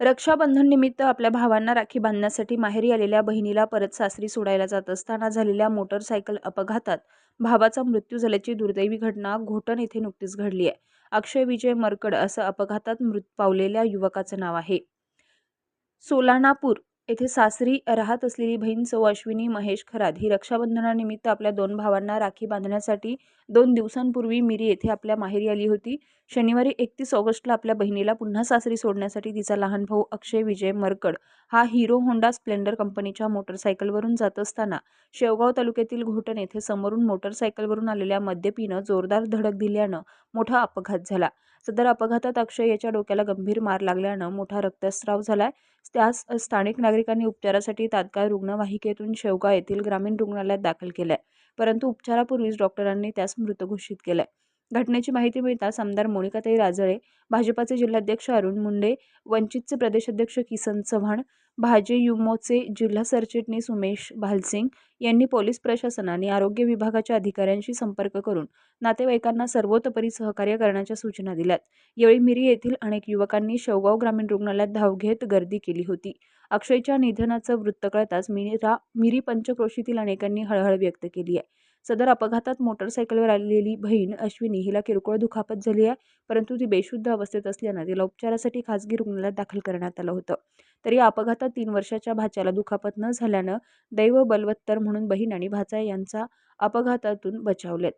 रक्षाबंधन निमित्त आपल्या भावांना राखी बांधण्यासाठी माहेरी आलेल्या बहिणीला परत सासरी सोडायला जात असताना झालेल्या मोटरसायकल अपघातात भावाचा मृत्यू झाल्याची दुर्दैवी घटना घोटण येथे नुकतीच घडली आहे. अक्षय विजय मरकड असं अपघातात मृत पावलेल्या युवकाचं नाव आहे. सोलानापूर येथे सासरी राहत असलेली बहीण सौ अश्विनी महेश खरात ही रक्षाबंधनानिमित्त आपल्या दोन भावांना राखी बांधण्यासाठी दोन दिवसांपूर्वी मिरी येथे आपल्या माहेरी आली होती. शनिवारी एकतीस ऑगस्टला आपल्या बहिणीला पुन्हा सासरी सोडण्यासाठी तिचा लहान भाऊ अक्षय विजय मरकड हा हिरो होंडा स्प्लेंडर कंपनीच्या मोटरसायकलवरून जात असताना शेवगाव तालुक्यातील घोटण येथे समोरून मोटरसायकलवरून आलेल्या मद्यपीनं जोरदार धडक दिल्यानं मोठा अपघात झाला. सदर अपघातात अक्षय याच्या डोक्याला गंभीर मार लागल्यानं मोठा रक्तस्राव झालाय. त्यास स्थानिक नागरिकांनी उपचारासाठी तात्काळ रुग्णवाहिकेतून शेवगाव येथील ग्रामीण रुग्णालयात दाखल केलंय. परंतु उपचारापूर्वीच डॉक्टरांनी त्यास मृत घोषित केलंय. घटनेची माहिती मिळताच आमदार मोनिकाताई राजळे भाजपाचे जिल्हाध्यक्ष अरुण मुंडे वंचितचे प्रदेशाध्यक्ष किसन चव्हाण भाजे युमोचे जिल्हा सरचिटणीस उमेश भालसिंग यांनी पोलीस प्रशासनाने आरोग्य विभागाच्या अधिकाऱ्यांशी संपर्क करून नातेवाईकांना सर्वतोपरी सहकार्य करण्याच्या सूचना दिल्यात. यावेळी मिरी येथील अनेक युवकांनी शेवगाव ग्रामीण रुग्णालयात धाव घेत गर्दी केली होती. अक्षयच्या निधनाचं वृत्त कळताच मिरा मिरी पंचक्रोशीतील अनेकांनी हळहळ व्यक्त केली आहे. सदर अपघातात मोटरसायकलवर आलेली बहीण अश्विनी हिला किरकोळ दुखापत झाली आहे परंतु ती बेशुद्ध अवस्थेत असल्यानं तिला उपचारासाठी खासगी रुग्णालयात दाखल करण्यात आलं होतं. तर या अपघातात तीन वर्षाच्या भाच्याला दुखापत न झाल्यानं दैव बलवत्तर म्हणून बहीण आणि भाचा यांचा अपघातातून बचावलेत.